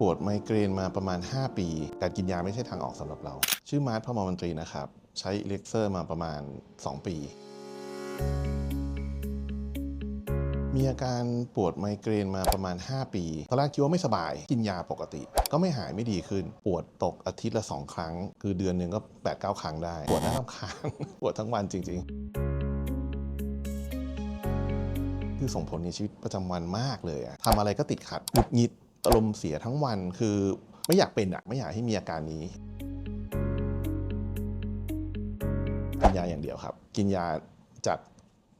ปวดไมเกรนมาประมาณ 5 ปี การกินยาไม่ใช่ทางออกสำหรับเรา ชื่อมาร์ทพมรมนตรีนะครับ ใช้เล็กเซอร์มาประมาณ 2 ปี มีอาการปวดไมเกรนมาประมาณ 5 ปีตอนแรกคิดว่าไม่สบาย กินยาปกติ ก็ไม่หายไม่ดีขึ้น ปวดตกอาทิตย์ละ 2 ครั้ง คือเดือนหนึ่งก็ 8-9 ครั้งได้ ปวดหน้าลำคางปวดทั้งวันจริง ๆคือส่งผลในชีวิตประจำวันมากเลยอะทำอะไรก็ติดขัดหงุดหงิด อารมณ์เสียทั้งวันคือไม่อยากเป็นอะไม่อยากให้มีอาการนี้กินยาอย่างเดียวครับ กินยาจาก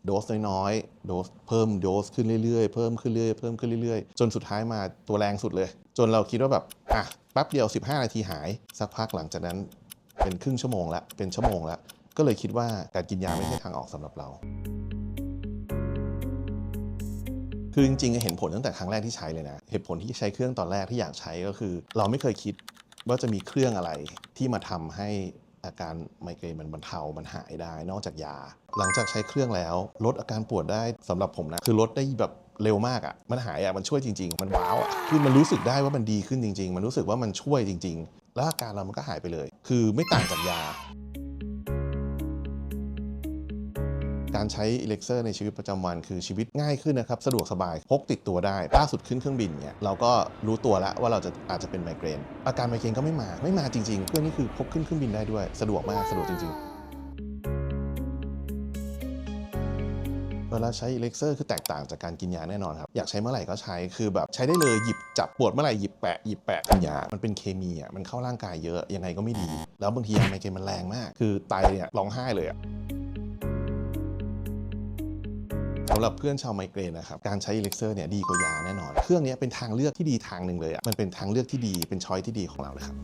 โดสน้อยๆโดสเพิ่มโดสขึ้นเรื่อยๆเพิ่มขึ้นเรื่อยๆเพิ่มขึ้นเรื่อยๆ จนสุดท้ายมาตัวแรงสุดเลย จนเราคิดว่าแบบอะแป๊บเดียว 15 นาทีหาย สักพักหลังจากนั้นเป็นครึ่งชั่วโมงละเป็นชั่วโมงละก็เลยคิดว่าการกินยาไม่ใช่ทางออกสำหรับเรา คือจริงๆเห็นผลตั้งแต่ครั้งแรกที่ใช้เลยนะเหตุผลที่ใช้เครื่องตอนแรกที่อยากใช้ก็คือ เราไม่เคยคิดว่าจะมีเครื่องอะไรที่มาทำให้อาการไมเกรนมันบรรเทา มันหายได้ นอกจากยา หลังจากใช้เครื่องแล้ว ลดอาการปวดได้สำหรับผมนะ คือลดได้แบบเร็วมากอะ่ะ มันหายอะ่ะ มันช่วยจริง ๆ มันว้าวอะ่ะ คือมันรู้สึกได้ว่ามันดีขึ้นจริง ๆ มันรู้สึกว่ามันช่วยจริง ๆ แล้วอาการเรามันก็หายไปเลย คือไม่ต่างจากยา การใช้เล็กเซอร์ในชีวิตประจำวันคือชีวิตง่ายขึ้นนะครับ สะดวกสบายพกติดตัวได้ล่าสุดขึ้นเครื่องบินเนี่ยเราก็รู้ตัวแล้วว่าเราจะอาจจะเป็นไมเกรน อาการไมเกรนก็ไม่มาไม่มาจริงๆเครื่องนี้คือพกขึ้นเครื่องบินได้ด้วยสะดวกมากสะดวกจริง ๆเวลาใช้เล็กเซอร์คือแตกต่างจากการกินยาแน่นอนครับ อยากใช้เมื่อไหร่ก็ใช้คือแบบใช้ได้เลยหยิบจับปวดเมื่อไหร่หยิบแปะหยิบแปะกินยา มันเป็นเคมีอะมันเข้าร่างกายเยอะยังไงก็ไม่ดี แล้วบางทียาไมเกรนมันแรงมาก คือไตเนี่ยร้องไห้เลยอะ สำหรับเพื่อนชาวไมเกรนนะครับการใช้เล็กเซอร์เนี่ยดีกว่ายาแน่นอน เครื่องนี้เป็นทางเลือกที่ดีทางหนึ่งเลยอะ่ะมันเป็นทางเลือกที่ดีเป็นช้อยที่ดีของเราเลยครับ